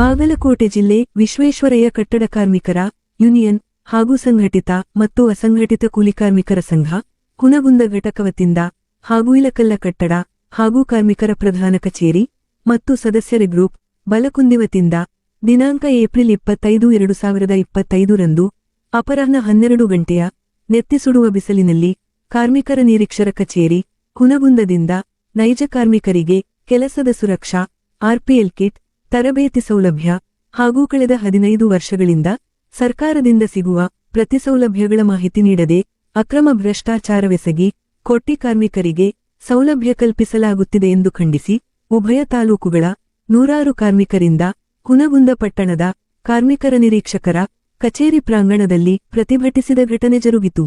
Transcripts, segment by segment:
ಬಾಗಲಕೋಟೆ ಜಿಲ್ಲೆ ವಿಶ್ವೇಶ್ವರಯ್ಯ ಕಟ್ಟಡ ಕಾರ್ಮಿಕರ ಯೂನಿಯನ್ ಹಾಗೂ ಸಂಘಟಿತ ಮತ್ತು ಅಸಂಘಟಿತ ಕೂಲಿ ಕಾರ್ಮಿಕರ ಸಂಘ ಹುನಗುಂದ ಘಟಕ ವತಿಯಿಂದ ಹಾಗೂ ಇಲಕಲ್ಲ ಕಟ್ಟಡ ಹಾಗೂ ಕಾರ್ಮಿಕರ ಪ್ರಧಾನ ಕಚೇರಿ ಮತ್ತು ಸದಸ್ಯರ ಗ್ರೂಪ್ ಬಲಕುಂದಿ ವತಿಯಿಂದ ದಿನಾಂಕ ಏಪ್ರಿಲ್ ಇಪ್ಪತ್ತೈದು, ಎರಡು ಸಾವಿರದ ಇಪ್ಪತ್ತೈದರಂದು ಅಪರಾಹ್ನ ಹನ್ನೆರಡು ಗಂಟೆಯ ನೆತ್ತಿಸುಡುವ ಬಿಸಿಲಿನಲ್ಲಿ ಕಾರ್ಮಿಕರ ನಿರೀಕ್ಷರ ಕಚೇರಿ ಹುನಗುಂದದಿಂದ ನೈಜ ಕಾರ್ಮಿಕರಿಗೆ ಕೆಲಸದ ಸುರಕ್ಷಾ, ಆರ್ಪಿಎಲ್ ಕಿಟ್ ತರಬೇತಿ ಸೌಲಭ್ಯ ಹಾಗೂ ಕಳೆದ ಹದಿನೈದು ವರ್ಷಗಳಿಂದ ಸರ್ಕಾರದಿಂದ ಸಿಗುವ ಪ್ರತಿ ಸೌಲಭ್ಯಗಳ ಮಾಹಿತಿ ನೀಡದೆ ಅಕ್ರಮ ಭ್ರಷ್ಟಾಚಾರವೆಸಗಿ ಕೊಟ್ಟಿ ಕಾರ್ಮಿಕರಿಗೆ ಸೌಲಭ್ಯ ಕಲ್ಪಿಸಲಾಗುತ್ತಿದೆ ಎಂದು ಖಂಡಿಸಿ ಉಭಯ ತಾಲೂಕುಗಳ ನೂರಾರು ಕಾರ್ಮಿಕರಿಂದ ಹುನಗುಂದ ಪಟ್ಟಣದ ಕಾರ್ಮಿಕರ ನಿರೀಕ್ಷಕರ ಕಚೇರಿ ಪ್ರಾಂಗಣದಲ್ಲಿ ಪ್ರತಿಭಟಿಸಿದ ಘಟನೆ ಜರುಗಿತು.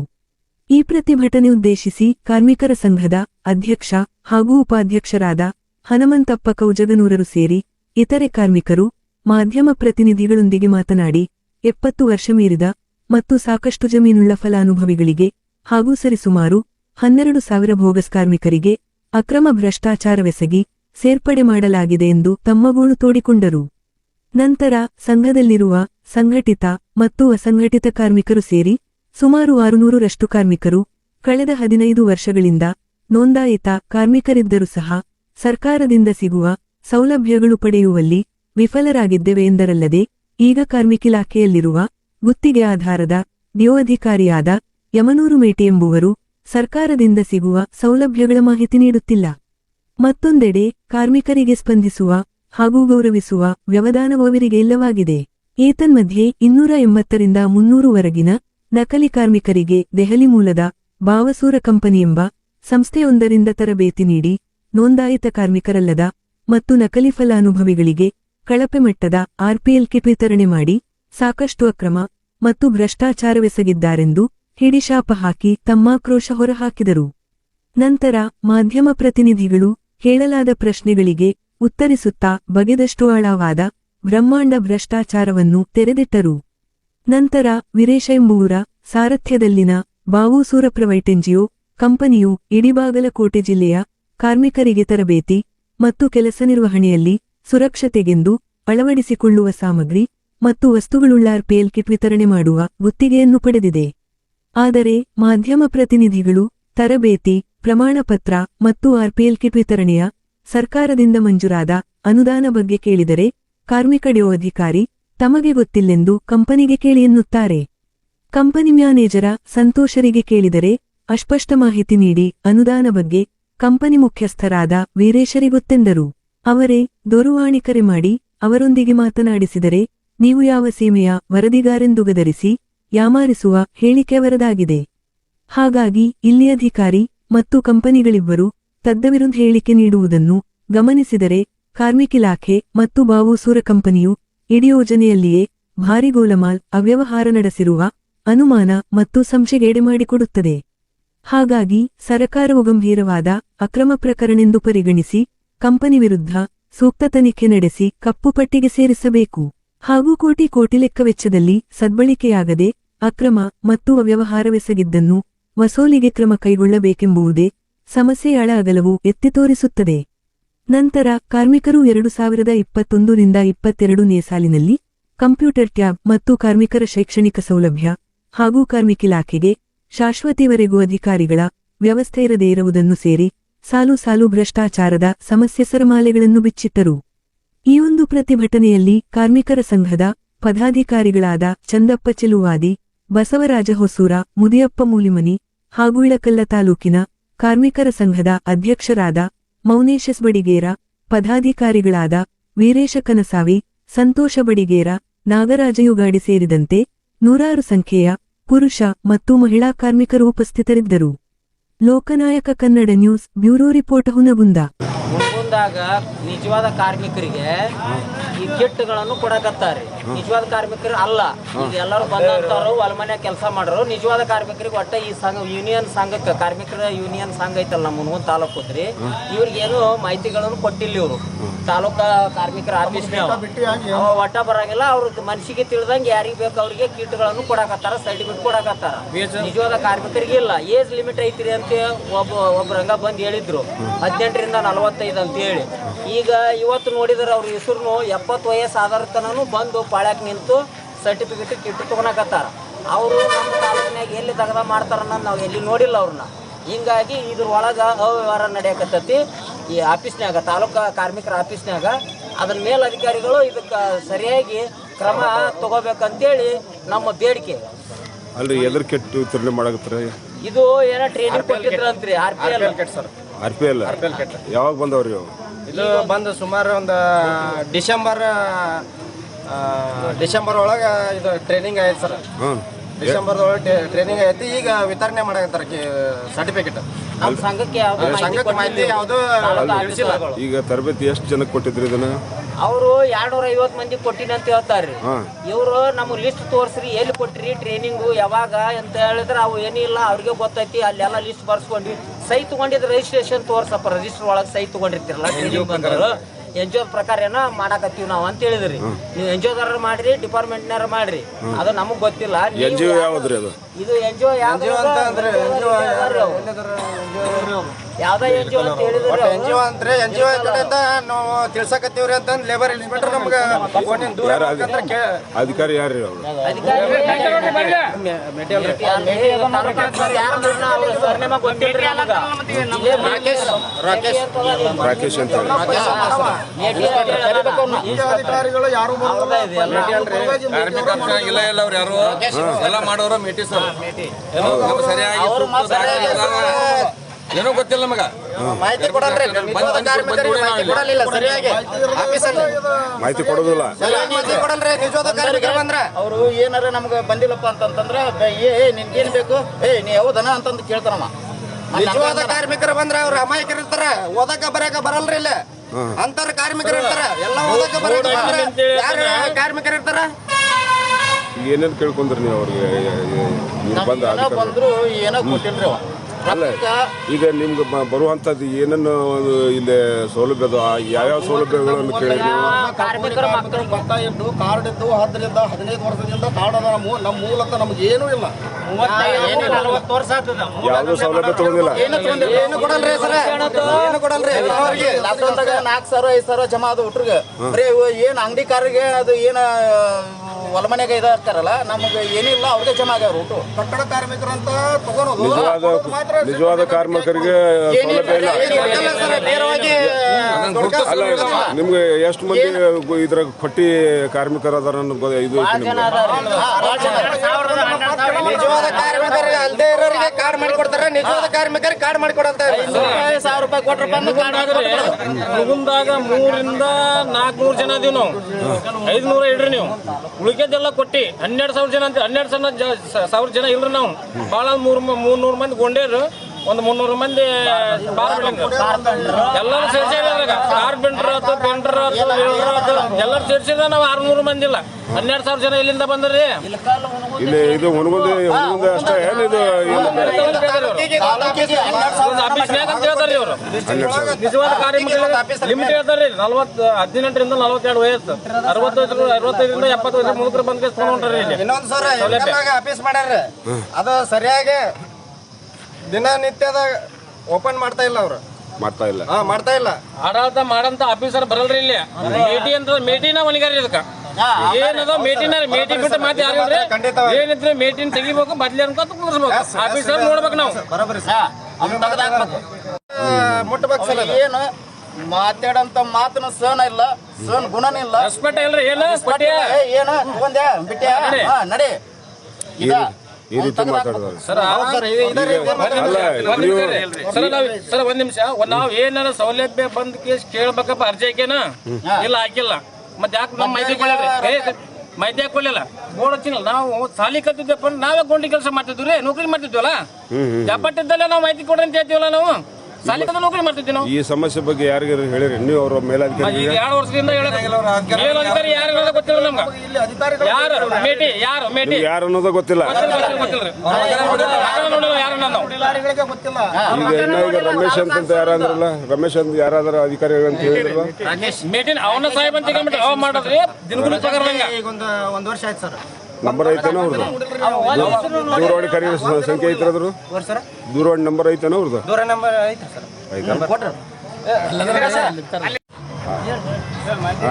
ಈ ಪ್ರತಿಭಟನೆ ಉದ್ದೇಶಿಸಿ ಕಾರ್ಮಿಕರ ಸಂಘದ ಅಧ್ಯಕ್ಷ ಹಾಗೂ ಉಪಾಧ್ಯಕ್ಷರಾದ ಹನುಮಂತಪ್ಪ ಕೌಜಗನೂರರು ಸೇರಿ ಇತರೆ ಕಾರ್ಮಿಕರು, ಮಾಧ್ಯಮ ಪ್ರತಿನಿಧಿಗಳೊಂದಿಗೆ ಮಾತನಾಡಿ, ಎಪ್ಪತ್ತು ವರ್ಷ ಮೀರಿದ ಮತ್ತು ಸಾಕಷ್ಟು ಜಮೀನುಳ್ಳ ಫಲಾನುಭವಿಗಳಿಗೆ ಹಾಗೂ ಸರಿಸುಮಾರು ಹನ್ನೆರಡು ಸಾವಿರ ಬೋಗಸ್ ಕಾರ್ಮಿಕರಿಗೆ ಅಕ್ರಮ ಭ್ರಷ್ಟಾಚಾರವೆಸಗಿ ಸೇರ್ಪಡೆ ಮಾಡಲಾಗಿದೆ ಎಂದು ತಮ್ಮ ಗೋಳು ತೋಡಿಕೊಂಡರು. ನಂತರ ಸಂಘದಲ್ಲಿರುವ ಸಂಘಟಿತ ಮತ್ತು ಅಸಂಘಟಿತ ಕಾರ್ಮಿಕರು ಸೇರಿ ಸುಮಾರು ಆರುನೂರರಷ್ಟು ಕಾರ್ಮಿಕರು ಕಳೆದ ಹದಿನೈದು ವರ್ಷಗಳಿಂದ ನೋಂದಾಯಿತ ಕಾರ್ಮಿಕರಿದ್ದರೂ ಸಹ ಸರ್ಕಾರದಿಂದ ಸಿಗುವ ಸೌಲಭ್ಯಗಳು ಪಡೆಯುವಲ್ಲಿ ವಿಫಲರಾಗಿದ್ದೇವೆ ಎಂದರಲ್ಲದೆ ಈಗ ಕಾರ್ಮಿಕಿಲಾಖೆಯಲ್ಲಿರುವ ಗುತ್ತಿಗೆ ಆಧಾರದ ನಿಯೋಧಿಕಾರಿಯಾದ ಯಮನೂರು ಮೇಟಿ ಎಂಬುವರು ಸರ್ಕಾರದಿಂದ ಸಿಗುವ ಸೌಲಭ್ಯಗಳ ಮಾಹಿತಿ ನೀಡುತ್ತಿಲ್ಲ. ಮತ್ತೊಂದೆಡೆ ಕಾರ್ಮಿಕರಿಗೆ ಸ್ಪಂದಿಸುವ ಹಾಗೂ ಗೌರವಿಸುವ ವ್ಯವಧಾನವವರಿಗೆ ಇಲ್ಲವಾಗಿದೆ. ಏತನ್ಮಧ್ಯೆ ಇನ್ನೂರ ಎಂಬತ್ತರಿಂದ ಮುನ್ನೂರುವರೆಗಿನ ನಕಲಿ ಕಾರ್ಮಿಕರಿಗೆ ದೆಹಲಿ ಮೂಲದ ಬಾವಸೂರ ಕಂಪನಿ ಎಂಬ ಸಂಸ್ಥೆಯೊಂದರಿಂದ ತರಬೇತಿ ನೀಡಿ ನೋಂದಾಯಿತ ಕಾರ್ಮಿಕರಲ್ಲದ ಮತ್ತು ನಕಲಿ ಫಲಾನುಭವಿಗಳಿಗೆ ಕಳಪೆ ಮಟ್ಟದ ಆರ್ಪಿಎಲ್ ಕಿಟ್ ವಿತರಣೆ ಮಾಡಿ ಸಾಕಷ್ಟು ಅಕ್ರಮ ಮತ್ತು ಭ್ರಷ್ಟಾಚಾರವೆಸಗಿದ್ದಾರೆಂದು ಹಿಡಿಶಾಪ ಹಾಕಿ ತಮ್ಮಾಕ್ರೋಶ ಹೊರಹಾಕಿದರು. ನಂತರ ಮಾಧ್ಯಮ ಪ್ರತಿನಿಧಿಗಳು ಕೇಳಲಾದ ಪ್ರಶ್ನೆಗಳಿಗೆ ಉತ್ತರಿಸುತ್ತಾ ಬಗೆದಷ್ಟು ಆಳವಾದ ಬ್ರಹ್ಮಾಂಡ ಭ್ರಷ್ಟಾಚಾರವನ್ನು ತೆರೆದಿಟ್ಟರು. ನಂತರ ವೀರೇಶ ಎಂಬುವರ ಸಾರಥ್ಯದಲ್ಲಿನ ಬಾವೂಸೂರ ಪ್ರೈವೇಟ್ ಎನ್ಜಿಒ ಕಂಪನಿಯು ಇಡಿಬಾಗಲಕೋಟೆ ಜಿಲ್ಲೆಯ ಕಾರ್ಮಿಕರಿಗೆ ತರಬೇತಿ ಮತ್ತು ಕೆಲಸ ನಿರ್ವಹಣೆಯಲ್ಲಿ ಸುರಕ್ಷತೆಗೆಂದು ಅಳವಡಿಸಿಕೊಳ್ಳುವ ಸಾಮಗ್ರಿ ಮತ್ತು ವಸ್ತುಗಳುಳ್ಳ ಕಿಟ್ ವಿತರಣೆ ಮಾಡುವ ಗುತ್ತಿಗೆಯನ್ನು ಪಡೆದಿದೆ. ಆದರೆ, ಮಾಧ್ಯಮ ಪ್ರತಿನಿಧಿಗಳು ತರಬೇತಿ, ಪ್ರಮಾಣಪತ್ರ ಮತ್ತು ಆರ್ಪಿಎಲ್ ಕಿಟ್ ವಿತರಣೆಯ ಸರ್ಕಾರದಿಂದ ಮಂಜೂರಾದ ಅನುದಾನ ಬಗ್ಗೆ ಕೇಳಿದರೆ ಕಾರ್ಮಿಕ ಡಿಒ ಅಧಿಕಾರಿ ತಮಗೆ ಗೊತ್ತಿಲ್ಲೆಂದು ಕಂಪನಿಗೆ ಕೇಳಿ ಎನ್ನುತ್ತಾರೆ. ಕಂಪನಿ ಮ್ಯಾನೇಜರ ಸಂತೋಷರಿಗೆ ಕೇಳಿದರೆ ಅಸ್ಪಷ್ಟ ಮಾಹಿತಿ ನೀಡಿ ಅನುದಾನ ಬಗ್ಗೆ ಕಂಪನಿ ಮುಖ್ಯಸ್ಥರಾದ ವೀರೇಶರಿಗೊತ್ತೆಂದರು. ಅವರೇ, ದೂರವಾಣಿ ಕರೆ ಮಾಡಿ, ಅವರೊಂದಿಗೆ ಮಾತನಾಡಿಸಿದರೆ, ನೀವು ಯಾವ ಸೀಮೆಯ ವರದಿಗಾರೆಂದು ಗದರಿಸಿ, ಯಾಮಾರಿಸುವ ಹೇಳಿಕೆ ಅವರದಾಗಿದೆ. ಹಾಗಾಗಿ, ಇಲ್ಲಿ ಅಧಿಕಾರಿ ಮತ್ತು ಕಂಪನಿಗಳಿಬ್ಬರು ತದ್ದವಿರುದ್ಧ ಹೇಳಿಕೆ ನೀಡುವುದನ್ನು ಗಮನಿಸಿದರೆ ಕಾರ್ಮಿಕಿಲಾಖೆ ಮತ್ತು ಬಾವೂಸೂರ ಕಂಪನಿಯು ಇಡೀ ಯೋಜನೆಯಲ್ಲಿಯೇ ಭಾರಿ ಗೋಲಮಾಲ್ ಅವ್ಯವಹಾರ ನಡೆಸಿರುವ ಅನುಮಾನ ಮತ್ತು ಸಂಶಯಗೇಡೆ ಮಾಡಿಕೊಡುತ್ತದೆ. ಹಾಗಾಗಿ ಸರಕಾರವು ಗಂಭೀರವಾದ ಅಕ್ರಮ ಪ್ರಕರಣೆಂದು ಪರಿಗಣಿಸಿ ಕಂಪನಿ ವಿರುದ್ಧ ಸೂಕ್ತ ತನಿಖೆ ನಡೆಸಿ ಕಪ್ಪು ಪಟ್ಟಿಗೆ ಸೇರಿಸಬೇಕು. ಹಾಗೂ ಕೋಟಿ ಕೋಟಿ ಲೆಕ್ಕ ವೆಚ್ಚದಲ್ಲಿ ಸದ್ಬಳಕೆಯಾಗದೆ ಅಕ್ರಮ ಮತ್ತು ಅವ್ಯವಹಾರವೆಸಗಿದ್ದನ್ನು ವಸೂಲಿಗೆ ಕ್ರಮ ಕೈಗೊಳ್ಳಬೇಕೆಂಬುವುದೇ ಸಮಸ್ಯೆಯಳ ಅಗಲವು ಎತ್ತಿ ತೋರಿಸುತ್ತದೆ. ನಂತರ ಕಾರ್ಮಿಕರು ಎರಡು ಸಾವಿರದ ಇಪ್ಪತ್ತೊಂದರಿಂದ ಇಪ್ಪತ್ತೆರಡನೇ ಸಾಲಿನಲ್ಲಿ ಕಂಪ್ಯೂಟರ್ ಟ್ಯಾಬ್ ಮತ್ತು ಕಾರ್ಮಿಕರ ಶೈಕ್ಷಣಿಕ ಸೌಲಭ್ಯ ಹಾಗೂ ಕಾರ್ಮಿಕಿಲಾಖೆಗೆ ಶಾಶ್ವತಿವರೆಗೂ ಅಧಿಕಾರಿಗಳ ವ್ಯವಸ್ಥೆ ಇರದೇ ಇರುವುದನ್ನು ಸೇರಿ ಸಾಲು ಸಾಲು ಭ್ರಷ್ಟಾಚಾರದ ಸಮಸ್ಯೆ ಸರಮಾಲೆಗಳನ್ನು ಬಿಚ್ಚಿಟ್ಟರು. ಈ ಒಂದು ಪ್ರತಿಭಟನೆಯಲ್ಲಿ ಕಾರ್ಮಿಕರ ಸಂಘದ ಪದಾಧಿಕಾರಿಗಳಾದ ಚಂದಪ್ಪ ಚೆಲುವಾದಿ, ಬಸವರಾಜ ಹೊಸೂರ, ಮುದಿಯಪ್ಪ ಮೂಲಿಮನಿ ಹಾಗೂ ಇಳಕಲ್ಲ ತಾಲೂಕಿನ ಕಾರ್ಮಿಕರ ಸಂಘದ ಅಧ್ಯಕ್ಷರಾದ ಮೌನೇಶಸ್ ಬಡಿಗೇರ, ಪದಾಧಿಕಾರಿಗಳಾದ ವೀರೇಶ ಕನಸಾವಿ, ಸಂತೋಷ ಬಡಿಗೇರ ನಾಗರಾಜಯುಗಾಡಿ ಸೇರಿದಂತೆ ನೂರಾರು ಸಂಖ್ಯೆಯ ಪುರುಷ ಮತ್ತು ಮಹಿಳಾ ಕಾರ್ಮಿಕರು ಉಪಸ್ಥಿತರಿದ್ದರು. Loknayak Kannada news bureau report Hungund. ಮುಂದಾಗ ನಿಜವಾದ ಕಾರ್ಮಿಕರಿಗೆ ಈ ಕಿಟ್ಗಳನ್ನು ಕೊಡಕತ್ತಾರೆ. ನಿಜವಾದ ಕಾರ್ಮಿಕರು ಅಲ್ಲ. ಈಗ ಎಲ್ಲರೂ ಮನೆ ಕೆಲಸ ಮಾಡೋರು. ನಿಜವಾದ ಕಾರ್ಮಿಕರಿಗೆ ಒಟ್ಟ ಈ ಸಂಘ ಯೂನಿಯನ್ ಸಂಘಕ್ಕೆ ಕಾರ್ಮಿಕರ ಯೂನಿಯನ್ ಸಂಘ ಐತಲ್ಲ ನಮ್ಮ ಮುನ್ಗೊಂದು ತಾಲೂಕು ಹೋದ್ರಿ ಇವ್ರಿಗೇನು ಮಾಹಿತಿಗಳನ್ನು ಕೊಟ್ಟಿಲ್ಲ ಇವರು. ತಾಲೂಕಾ ಕಾರ್ಮಿಕರ ಆಫೀಸ್ ಒಟ್ಟ ಬರಂಗಿಲ್ಲ. ಅವ್ರ ಮನಸ್ಸಿಗೆ ತಿಳಿದಂಗೆ ಯಾರಿಗೆ ಬೇಕು ಅವ್ರಿಗೆ ಕಿಟ್ಗಳನ್ನು ಕೊಡಕತ್ತಾರ ಸರ್ಟಿಫಿಕೇಟ್ ಕೊಡಕತ್ತಾರ. ನಿಜವಾದ ಕಾರ್ಮಿಕರಿಗೆ ಇಲ್ಲ ಏಜ್ ಲಿಮಿಟ್ ಐತ್ರಿ ಅಂತ ಒಬ್ಬ ಒಬ್ಬ ರಂಗ ಬಂದ್ ಹೇಳಿದ್ರು. ಹದಿನೆಂಟರಿಂದ ನಲವತ್ತೈದು ಅಂತ. ಅಂತೇಳಿ ಈಗ ಇವತ್ತು ನೋಡಿದ್ರೆ ಅವ್ರ ಹೆಸರು ಎಪ್ಪತ್ತು ವಯಸ್ಸು ಆಧಾರ ತನೂ ಬಂದು ಪಾಳ್ಯಾಕ್ ನಿಂತು ಸರ್ಟಿಫಿಕೇಟ್ ಕಿಟ್ಟು ತೊಗೊಳಕತ್ತಾರ ಅವರು ನಮ್ಮ ತಾಲೂಕಿನಾಗ ಎಲ್ಲಿ ತಗದ ಮಾಡ್ತಾರನ್ನ ಅನ್ನೋದು ನಾವು ಎಲ್ಲಿ ನೋಡಿಲ್ಲ ಅವ್ರನ್ನ. ಹಿಂಗಾಗಿ ಇದ್ರ ಒಳಗೆ ಅವ್ಯವಹಾರ ನಡೆಯಕತ್ತೈತಿ. ಈ ಆಫೀಸ್ನಾಗ ತಾಲೂಕು ಕಾರ್ಮಿಕರ ಆಫೀಸ್ನಾಗ ಅದ್ರ ಮೇಲಧಿಕಾರಿಗಳು ಇದಕ್ಕೆ ಸರಿಯಾಗಿ ಕ್ರಮ ತಗೋಬೇಕಂತೇಳಿ ನಮ್ಮ ಬೇಡಿಕೆ. ಅಲ್ರಿ ಎದ್ರ ಕೆಟ್ಟು ಇದು ಏನೋ training ಕೊಟ್ಟಿದ್ರಂತ್ರಿ R P L R P L ಯಾವಾಗ ಬಂದವ್ರಿ ಅವು ಇದು ಬಂದು ಸುಮಾರು ಒಂದು ಡಿಸೆಂಬರ್ ಆ, ಡಿಸೆಂಬರ್ ಒಳಗೆ ಇದು ಟ್ರೈನಿಂಗ್ ಆಯ್ತು ಸರ್. ಡಿಸೆಂಬರ್ ಒಳಗೆ ಟ್ರೈನಿಂಗ್ ಆಯ್ತು. ಈಗ ವಿತರಣೆ ಮಾಡಕತ್ತಾರ ಸರ್ಟಿಫಿಕೇಟ್ ನಮ್ಮ ಸಂಘಕ್ಕೆ ಯಾವ್ದು ಮಾಹಿತಿ ಸಂಘಕ್ಕೆ ಮಾಹಿತಿ ಯಾವುದು ತಿಳಿಸಿಲ್ಲ ಈಗ ತರಬೇತಿ ಎಷ್ಟು ಜನಕ್ಕೆ ಕೊಟ್ಟಿದ್ರಿ ಇದನ್ನ? ಅವರು ಎರಡ್ನೂರ ಐವತ್ತು ಮಂದಿ ಕೊಟ್ಟಿನ ಅಂತ ಹೇಳ್ತಾರ್ರಿ ಹಾಂ. ಇವರು ನಮಗೆ ಲಿಸ್ಟ್ ತೋರಿಸ್ರಿ ಎಲ್ಲಿ ಕೊಟ್ರಿ ಟ್ರೈನಿಂಗು ಯಾವಾಗ ಅಂತ ಹೇಳಿದ್ರೆ ಅವು ಏನಿಲ್ಲ ಅವ್ರಿಗೆ ಗೊತ್ತೈತಿ ಅಲ್ಲೆಲ್ಲ ಲಿಸ್ಟ್ ಬರ್ಸ್ಕೊಂಡ್ವಿ. ಸೈ ತಗೊಂಡಿದ್ರೆ ರಿಜಿಸ್ಟ್ರೇಷನ್ ತೋರ್ಸಪ್ಪ ರಿಜಿಸ್ಟರ್ ಒಳಗೆ ಸೈ ತಗೊಂಡಿರ್ತೀರಲ್ಲ ಬಂದರು ಎನ್ ಜಿ ಪ್ರಕಾರ ಏನೋ ಮಾಡಾಕತ್ತೀವಿ ನಾವು ಅಂತ ಹೇಳಿದ್ರಿ. ನೀವು ಎನ್ ಜಿ ಮಾಡ್ರಿ ಡಿಪಾರ್ಟ್ಮೆಂಟ್ನಾರ ಮಾಡ್ರಿ. ಅದು ನಮಗೆ ಗೊತ್ತಿಲ್ಲ. ಎನ್ ಜಿ ಯಾವ್ದ್ರಿ ಅದು? ಇದು ಎನ್ ಜಿ ಒ ಯಾವ್ದು ಅಂತ ಎನ್ ಜಿ ಒ ಅಂತ ಹೇಳಿದ್ರೆ. ಎನ್ ಜಿ ಒ ಅಂದ್ರೆ ಎನ್ ಜಿ ಒ ಕಡೆಯಿಂದ ನಾವು ತಿಳ್ಸಕತ್ತೀವ್ರಿ ಅಂತ ಲೇಬರ್ ಇನ್ಸ್ಪೆಕ್ಟರ್ ನಮ್ಗೆ ಫೋನಿನ ದೂರ ಯಾರು ರೀ ಅವರು? ಅಧಿಕಾರಿ ರಾಕೇಶ್. ಅವರು. ರಾಕೇಶ್. ಅಂತ ಅಧಿಕಾರಿಗಳು ಯಾರು ಇಲ್ಲ ಇಲ್ಲ ಅವ್ರು ಯಾರು? ಎಲ್ಲ ಮಾಡೋರು ಮೇಟಿ ಸರ್. ಏನೋ ಗೊತ್ತಿಲ್ಲ ನಮಗ. ಮಾಹಿತಿ ಕೊಡಲ್ರಿ. ಮಾಹಿತಿ ಕೊಡಲಿಲ್ಲ ಸರಿಯಾಗಿ. ಆಫೀಸಲ್ಲಿ ಮಾಹಿತಿ ಕೊಡೋದಿಲ್ಲ. ಮಾಹಿತಿ ಕೊಡಲ್ರಿ. ನಿಜವಾದ ಕಾರ್ಮಿಕರು ಬಂದ್ರ. ಅವರು ಏನಾರ ನಮ್ಗೆ ಬಂದಿಲ್ಲಪ್ಪ ಅಂತಂತಂದ್ರ ಏ ಏ ನಿನ್ಗೇನ್ ಬೇಕು? ಏ ನೀ ಯಾವ್ದನ ಅಂತಂದು ಕೇಳ್ತಾನಮ್ಮ ನಿಜವಾದ ಕಾರ್ಮಿಕರು ಬಂದ್ರ ಅವ್ರ ಅಮಾಯಕರು ಇರ್ತಾರ ಓದಕ ಬರಕ ಬರಲ್ರಿ ಇಲ್ಲ. ಅಂತಾರ ಕಾರ್ಮಿಕರು ಇರ್ತಾರ ಎಲ್ಲ ಓದಕ ಬರಕ ಯಾರು ಕಾರ್ಮಿಕರು ಇರ್ತಾರ? ಏನೇನು ಕೇಳ್ಕೊಂಡ್ರಿ ನೀವು ಅವ್ರಿಗೆ? ಬಂದ ಬಂದ್ರು ಏನೋ ಕೊಟ್ಟಿಲ್ರಿ ಅವ. ಅಲ್ಲ ಈಗ ನಿಮ್ಗೆ ಬ- ಬರುವಂಥದ್ದು ಏನೇನು ಇಲ್ಲಿ ಸೌಲಭ್ಯ ಅದು ಯಾವ್ಯಾವ ಸೌಲಭ್ಯಗಳನ್ನು ಕೇಳಿ ನೀವು? ಕಾರ್ಮಿಕರ ಮಕ್ಕಳು. ಭತ್ತ ಇದ್ದು ಕಾರ್ಡ್ ಇದ್ದು ಹತ್ತರಿಂದ ಹದಿನೈದು ವರ್ಷದಿಂದ ಕಾರ್ಡ್ ಅದ ನಮ್ಮ ನಮ್ಮ ಮೂಲಕ ನಮ್ಗೆ ಏನೂ ಇಲ್ಲ ನಲವತ್ತು ವರ್ಷ ಆಗ್ತದ. ಯಾವುದೂ ಸೌಲಭ್ಯ ತಗೊಂಡಿಲ್ಲ. ಏನು ಕೊಡಲ್ರಿ ಸರ? ಏನು ಕೊಡಲ್ರಿ? ಅವ್ರಿಗೆ. ಲಾಕ್ಡೌನ್ದಾಗ ನಾಲ್ಕು ಸಾವಿರ ಐದು ಸಾವಿರ ಜಮಾ ಅದು ಹುಟ್ರಿಗೆ ಬರೀ ಇವು ಏನ್ ಅಂಗಡಿಕಾರರಿಗೆ ಅದು ಏನ ಹೊಲ ಇದಾರಲ್ಲ ಇದ ಇರ್ತಾರಲ್ಲ ನಮಗೆ ಏನಿಲ್ಲ ಅವ್ರಿಗೆ ಜಮಾ ಆಗ್ಯಾವ ಊಟ ಕಟ್ಟಡ ಕಾರ್ಮಿಕರು ಅಂತ ತಗೊಳೋದು ನಿಜವಾದ ನಿಜವಾದ ಕಾರ್ಮಿಕರಿಗೆ ಸೌಲಭ್ಯ ಇಲ್ಲ. ಅಲ್ಲ ನಿಮ್ಗೆ ಎಷ್ಟು ಮಂದಿ ಇದ್ರ ಇದ್ರಾಗ ಕೊಟ್ಟಿ ಕಾರ್ಮಿಕರು ಅದಾರ ಅನ್ನೋದು ಇದು ಐತಿ ನಿಜವಾದ ಕಾರ್ಮಿಕರಿಗೆ ಅಲ್ದೇ ಇರೋರಿಗೆ ಕಾರ್ಡ್ ಮಾಡಿ ಕೊಡ್ತಾರ ನಿಜವಾದ ಕಾರ್ಮಿಕರಿಗೆ ಕಾರ್ಡ್ ಮಾಡಿ ಕೊಡಂತ ಸಾವಿರ ರೂಪಾಯಿ ಕೊಟ್ರಪ್ಪ ಮುಗುಂದಾಗ ಮೂರಿಂದ ನಾಲ್ಕುನೂರು ಜನ ಇದೀವಿ ನಾವು. ಐದ್ನೂರ ಇಡ್ರಿ ನೀವು. ಉಳಿಕೆದೆಲ್ಲ ಕೊಟ್ಟಿ. ಹನ್ನೆರಡು ಸಾವಿರ ಜನ ಅಂತ ಹನ್ನೆರಡು ಸಾವಿರ ಸಾವಿರ ಜನ ಇಲ್ರಿ ನಾವು. ಬಹಳ ಮೂರ್ ಮೂರ್ನೂರು ಮಂದಿ ಗೊಂಡೇರು. ಒಂದು ಮುನ್ನೂರು ಮಂದಿ ಎಲ್ಲರೂ ಸೇರ್ಸಿದ್ದಾರೆ ಅದ್ರಾಗ ಕಾರ್ಪೆಂಟರ್ ಆತು ಪೇಂಟರ್ ಆತು ವೆಲ್ಡರ್ ಆತು ಎಲ್ಲರೂ ಸೇರಿಸಿದ್ರೆ ನಾವು ಆರ್ನೂರು ಮಂದಿ ಇಲ್ಲ. ಹನ್ನೆರಡು ಸಾವಿರ ಜನ ಇಲ್ಲಿಂದ ಬಂದ್ರಿ? ಇಲ್ಲಿ ಇದು ಹುಣಗುಂದಿ ಹುಣಗುಂದಿ ಅಷ್ಟೇ. ಏನು ಇದು ಏನು ಆಫೀಸ್ನ್ಯಾಗ ಇವರು. ನಿಜವಾದ ಲಿಮಿಟ್ ಹೇಳ್ತಾರ್ರಿ ನಲ್ವತ್ತು ಹದಿನೆಂಟರಿಂದ ನಲವತ್ತೆರಡು ವಯಸ್ಸು. ಅರವತ್ತೈದು ಅರವತ್ತೈದರಿಂದ ಎಪ್ಪತ್ತು ವಯಸ್ಸು ಮುದುಕರು ಬಂದ್ ಕೇಸ್ ಹೊಂಟ್ರಿ ಇಲ್ಲಿ. ಇನ್ನೊಂದು ಆಫೀಸ್ ಮಾಡ್ಯಾರ ಅದು ಸರಿಯಾಗಿ ದಿನನಿತ್ಯದ ಓಪನ್ ಮಾಡ್ತಾ ಇಲ್ಲ ಅವ್ರು. ಮಾಡ್ತಾ ಇಲ್ಲ. ಹಾ ಮಾಡ್ತಾ ಇಲ್ಲ. ಆಡಳಿತ ಮಾಡಂತ ಆಫೀಸರ್ ಬರಲ್ರಿ ಇಲ್ಲಿ. ಮೇಟಿ ಅಂತ ಮೇಟಿನ ಹೊಲಿಗಾರಿ ಇದಕ್ಕ. ಏನದ ಮೇಟಿನ ಮೇಟಿ ಬಿಟ್ಟು ಮಾತು. ಏನಿದ್ರೆ ಮೇಟಿನ ತೆಗಿಬೇಕು ಬದ್ಲಿ ಅನ್ಕೊಂತ ಕುಂದ್ರಬೇಕು ಆಫೀಸರ್ ನೋಡ್ಬೇಕು ನಾವು. ಸರ್. ಏನು? ಮಾತಾಡಂತ ಮಾತನ ಸೋನ ಇಲ್ಲ. ಸೋನ್ ಗುಣನ ಇಲ್ಲ. ರೆಸ್ಪೆಕ್ಟ್ ಇಲ್ರಿ ಏನು? ಏನು? ನಡಿ. ಈ ರೀತಿ ಮಾತಾಡಿದ್ರು ಸರ್ ಒಂದ್ ನಿಮಿಷ ಸರ್ ನಾವ್ ಸರ್ ಒಂದ್ ನಿಮಿಷ. ನಾವ್ ಏನಾರ ಸೌಲಭ್ಯ ಬಂದ್ ಕೇಸ್ ಕೇಳ್ಬೇಕಪ್ಪ ಅರ್ಜಿ ಹಾಕ್ಯಾನ ಇಲ್ಲ ಹಾಕಿಲ್ಲ. ಮತ್ತೆ ಯಾಕೆ ನಮ್ಮ ಮಾಹಿತಿ ಕೊಡಲ್ರಿ ಏ, ಮಾಹಿತಿ ಯಾಕೆ ಕೊಡ್ಲಿಲ್ಲ? ಬೋರ್ಡ್ ಹಚ್ಚಿಲ್ಲ ನಾವು ಸಾಲಿ ಕತ್ತಿದ್ದಪ್ಪ ನಾವೇ ಗೊಂಡಿ ಕೆಲಸ ಮಾಡ್ತಿದ್ವಿ ರೀ ನೌಕರಿ ಮಾಡ್ತಿದ್ವಲ್ಲ? ಜಪಟ್ಟಿದ್ದಲ್ಲೇ ನಾವು ಮಾಹಿತಿ ಕೊಡ್ರಿ ಅಂತ ಹೇಳ್ತೀವಲ್ಲ ನಾವು? ನೌಕರಿ ನಾವು ಈ ಸಮಸ್ಯೆ ಬಗ್ಗೆ ಯಾರಿಗಾರು ಹೇಳಿರಿ. ನೀವು ಅವರ ಈಗ ಮೇಲಾಧಿಕಾರಿ ಎರಡು ವರ್ಷದಿಂದ ಮೇಲಧಿಕಾರಿ ಯಾರು ಅನ್ನೋದು ಗೊತ್ತಿಲ್ಲ ನಮ್ಗೆ. ಯಾರು? ಮೇಟಿ ಯಾರು? ಮೇಟಿ. ಯಾರು ಅನ್ನೋದು ಗೊತ್ತಿಲ್ಲ. ಗೊತ್ತಿಲ್ಲ, ಗೊತ್ತಿಲ್ರಿ ಯಾರು ನೋಡಿಲ್ಲ ಯಾರು ಗೊತ್ತಿಲ್ಲ. ಈಗ ಇನ್ನ ಈಗ ರಮೇಶ್ ಅಂತ ಯಾರ ಅಂದ್ರಲ್ಲ? ರಮೇಶ್ ಅಂತ ಯಾರಾದ್ರ ಅಧಿಕಾರಿಗಳು ಅಂತ ಹೇಳಿದ್ರು ಮೇಟಿನ ಅವನ ಸಾಹೇಬ್ ಅಂತ ಮಾಡಿದ್ರಿ ಈಗ ಒಂದು ವರ್ಷ ಆಯ್ತು ಸರ್. ನಂಬರ್ ಐತೇನೋ ಅವ್ರದ್ದು ದೂರವಾಣಿ ಕರೆ ಸಂಖ್ಯೆ ಐತ್ರದ್ರು ದೂರವಾಣಿ ನಂಬರ್ ಐತೇನೋ ಅವ್ರದ್ದು ದೂರ ಇವರ ಐತ್ರಿ ಸರ್. ಆಯ್ತಾ? ಕೊಟ್ರು.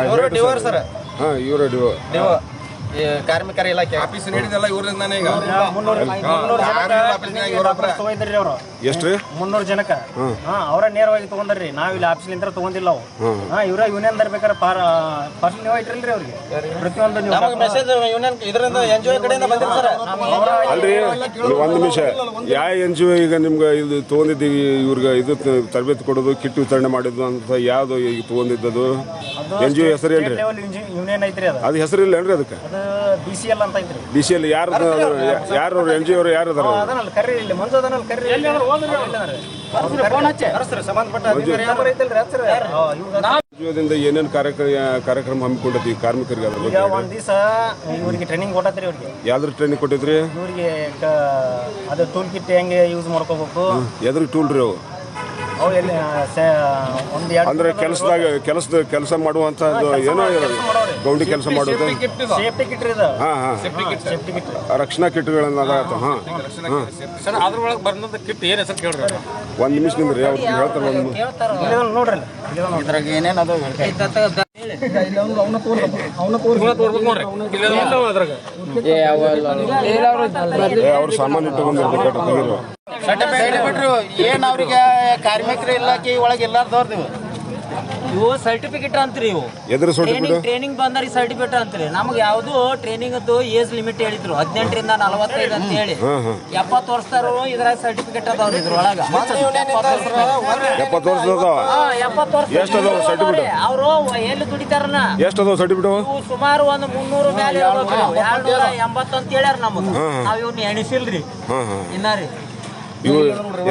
ಇವರು ಡಿವೋರ್ ಸರ್. ಹಾ ಇವ್ರ ಡಿವೋ ಡಿವೋ ಈ ಕಾರ್ಮಿಕರ ಇಲಾಖೆ. ಆಫೀಸ್ ನೀಡಿದೆಲ್ಲ ಇವ್ರಿಂದಾನೇ ಈಗ? ಎಷ್ಟ್ರಿ? ಮುನ್ನೂರು ಜನಕ್ಕ. ಹಾ ಅವರ ನೇರವಾಗಿ ತಗೊಂಡ್ರಿ ನಾವ್ ಇಲ್ಲಿ ಆಫೀಸ್ಲಿಂದ ತಗೊಂಡಿಲ್ಲ ಅವು ಹಾ ಇವ್ರ ಯೂನಿಯನ್ ಬೇಕಾರೆ ಪಾರ್ ಪರ್ಸನ್ ನೀವು ಅವ್ರಿಗೆ. ಪ್ರತಿಯೊಂದು ನೀವು ಮೆಸೇಜ್ ಯೂನಿಯನ್ ಇದರಿಂದ ಎನ್ ಜಿ ಒ ಕಡೆಯಿಂದ ಬಂದಿಲ್ಲ ಸರ್. ಅಲ್ರಿ ಒಂದು ನಿಮಿಷ. ಯಾವ ಎನ್ ಜಿ ಒ ಈಗ ನಿಮ್ಗೆ ಇದು ತಗೊಂಡಿದ್ದೀವಿ ಇವ್ರಿಗೆ ಇದು ತರಬೇತಿ ಕೊಡೋದು ಕಿಟ್ ವಿತರಣೆ ಮಾಡಿದ್ದು ಅಂತ ಯಾವ್ದು ಈಗ ತೊಗೊಂಡಿದ್ದದು? ಎನ್ ಜಿ ಒ ಹೆಸರು ಏನ್ರಿ ಯೂನಿಯನ್ ಐತ್ರಿ ಅದು. ಅದು ಹೆಸರು ಇಲ್ಲ ಏನ್ರಿ ಅದಕ್ಕೆ? ಅದು ಬಿ ಸಿ ಎಲ್ ಅಂತ ಐತ್ರಿ ಬಿ ಸಿ ಅಲ್ಲಿ ಯಾರು ಯಾರು ಎಲ್ ಜಿ ಅವರು ಯಾರು ಅದಾರ ಅದನ್ನಲ್ಲ ಕರ್ರಿ ಇಲ್ಲಿ ಮಂಜು ಅದನ್ನಲ್ಲ ಕರ್ರಿ ಸಂಬಂಧಪಟ್ಟ ಏನೇನು ಕಾರ್ಯಕ್ರಮ ಕಾರ್ಯಕ್ರಮ ಹಮ್ಮಿಕೊಂಡೈತಿ ಕಾರ್ಮಿಕರಿಗೆ ಅದ್ರ ಬಗ್ಗೆ ಒಂದ್ ದಿವಸ ಇವ್ರಿಗೆ ಟ್ರೈನಿಂಗ್ ಕೊಟ್ಟತ್ರಿ ಇವ್ರಿಗೆ. ಯಾವ್ದ್ರ ಟ್ರೈನಿಂಗ್ ಕೊಟ್ಟಿದ್ರಿ? ಇವ್ರಿಗೆ ಅದು ಟೂಲ್ ಕಿಟ್ ಹೆಂಗೆ ಯೂಸ್ ಮಾಡ್ಕೋಬೇಕು? ಎದ್ರ ಟೂಲ್ ರೀ ಅವು? ಅಂದ್ರೆ ಕೆಲಸದಾಗ ಕೆಲಸದ ಕೆಲಸ ಮಾಡುವಂತ ಏನೋ ಗೌಂಡಿ ಕೆಲಸ ಮಾಡೋದು. ಹಾಂ ಕಿಟ್ ರೀ ಇದು. ಹಾ ರಕ್ಷಣಾ ಕಿಟ್ಗಳನ್ನ ಅದಾತ ಹಾಂ ಹಾ. ಸರ್ ಅದ್ರೊಳಗೆ ಬಂದಂತ ಕಿಟ್ ಏನ್ ಹೆಸರು ಕೇಳ್ರಿ ಒಂದ್ ನಿಮಿಷ ನಿಂದ್ರಿ ಅವ್ರು ಹೇಳ್ತಾರೆ ಒಂದು. ನೋಡ್ರಿ ಇದ್ರಾಗ ಏನೇನು ಅದು ಏ, ಅವ್ರು ಸಾಮಾನ್ಯ. ಬಿಟ್ರು ಏನ್ ಅವ್ರಿಗೆ ಕಾರ್ಮಿಕರ ಇಲಾಖೆ ಒಳಗೆ ಎಲ್ಲಾರ್ದವ್ರು ನೀವು. ಇವು ಸರ್ಟಿಫಿಕೇಟ್ ಅಂತ್ರಿ ಇವು ಎದ್ರ ಟ್ರೈನಿಂಗ್ ಸರ್ಟಿಫಿಕೇಟ್ ಟ್ರೈನಿಂಗ್ ಬಂದರಿ ಸರ್ಟಿಫಿಕೇಟ್ ಅಂತ್ರಿ. ನಮ್ಗೆ ಯಾವುದು ಟ್ರೈನಿಂಗ್ ಅದು ಏಜ್ ಲಿಮಿಟ್ ಹೇಳಿದ್ರು. ಹದಿನೆಂಟರಿಂದ ನಲವತ್ತೈದು ಅಂತ ಹೇಳಿ. ಎಪ್ಪತ್ತು ವರ್ಷದವರು ಇದ್ರಾಗ ಸರ್ಟಿಫಿಕೇಟ್ ಅದಾವ್ರಿ ಇದ್ರೊಳಗ. ಎಪ್ಪತ್ತು ವರ್ಷದ ಅದಾವ ಎಪ್ಪತ್ತು ವರ್ಷ ಎಷ್ಟ್ ಅದಾವ certificate? ಅವರು ಎಲ್ಲಿ ದುಡಿತಾರನ? ಎಷ್ಟು ಅದಾವ ಸರ್ಟಿಫಿಕೇಟ್ ಇವು ಸುಮಾರು ಒಂದು ಮುನ್ನೂರು ಮೇಲೆ ಇರ್ಬೇಕು ಇವು. ಎರಡ್ನೂರ ಎಂಬತ್ತು ಅಂತ ಹೇಳ್ಯಾರ ನಮ್ಗೆ ನಾವ್ ಇವ್ನ ಎಣಿಸಿಲ್ರಿ. ಹಾ ಹಾ. ಇನ್ನ ರೀ. ಇವು